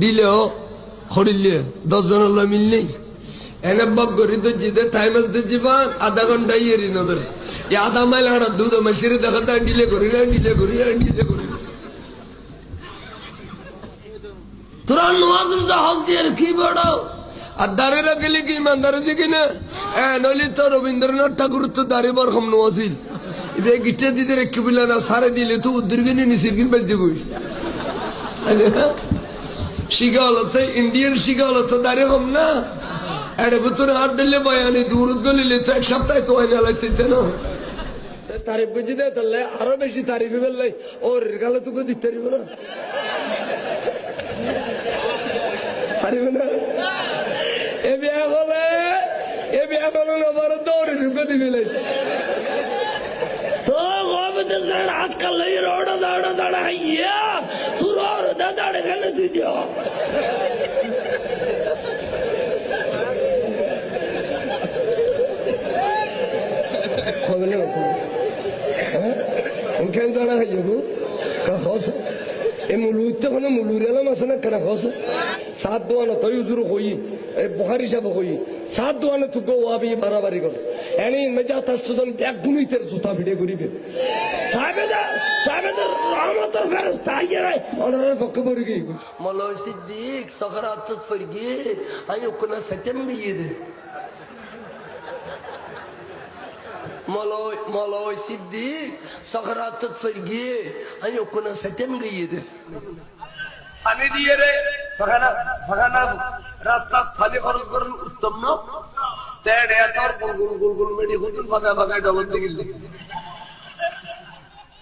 দিলেও হরিলে দশজন আল্লাহ মিল নেই। এনে বক করি তো টাইম আসতে জীবন আধা ঘণ্টা ইয়েরি নদর। আধা মাইল হারা দুধ মাসিরে দেখা তা ডিলে করি না করি না করি তোরা নওয়াজ রোজা হজ দিয়ে কি বড়? আর দাঁড়িয়ে গেলে কি, ইমানদার হচ্ছে কিনা হ্যাঁ নইলে তো রবীন্দ্রনাথ ঠাকুর তো দাঁড়িয়ে বার কম নওয়াজিল এটা গিটে দিতে রেখে বলে না, সারে দিলে তো উদ্দিরগিনি নিসির কিন বেজ দিব। শিখা ইন্ডিয়ান দাঁড়িয়ে কম না? এর ভিতরে হাত দিলে বয়ানি দূর গলিলে তো এক সপ্তাহে তো আইনা লাগতে না। তারিফ বুঝি দেয় তাহলে আরও বেশি তারিফ বললে ওর গালে তোকে দিতে পারিব না। পারিব না? এ বিয়া বলে এ বিয়া বলে আমার দৌড়ে ঢুকে দিবি তো গোবিন্দ হাত কালে রোড়া দাড়া দাড়া ইয়া! তুই যা হবে না কেন দাঁড়া হয়ে যাব হস এ মুলুতে কোনো মুলুরেলাম আছে না কেন হস সাত দোয়ানো তৈ উজুর হই এ বহারি সাহেব হই সাত দোয়ানো তুকে ওয়াবি বাড়াবাড়ি কর এনি মেজা তার সুদন এক গুণিতের জুতা ভিড়ে সাহেবেদা সাহেবেদা রহমতের ফেরেস্তা আইয়ে অনারের পক্ষে পড়ে গিয়ে। মলয় সিদ্দিক সখরাত ফরগে আই ওকনা সত্যম গিয়ে দে। মলয় মলয় সিদ্দিক সখরাত ফরগে আই ওকনা সত্যম গিয়ে দে। পানি দিয়ে রে ফাগানা ফাগানা রাস্তা ফালি খরচ করেন উত্তম ন? তেড়ে তোর গুল গুল গুল গুল মেডি খুদিন ফাগা ফাগা ডবল দিগিল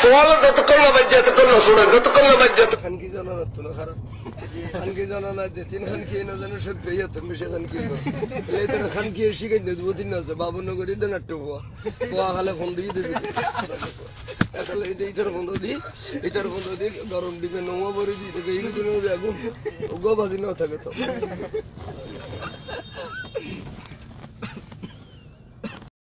কিটা যতক্ষণ না বাজ্যে ততক্ষণ না শুনে যতক্ষণ না বাজ্যে খান কি জানা না তো না খারাপ। খান কি জানা না, যে তিন খান খেয়ে না জানো সব পেয়ে তো মিশে খান কি এই তো খান কি শিখে দে দু আছে বাবু নগরী দেন একটু খোয়া খোয়া খালে ফোন দিয়ে দিবি। তাহলে এটা ইটার বন্ধ দি, ইটার বন্ধ দি, গরম দিবে নোয়া ভরে দি দেবে, এই দিনের আগুন। ওগো বাজি না থাকে তো।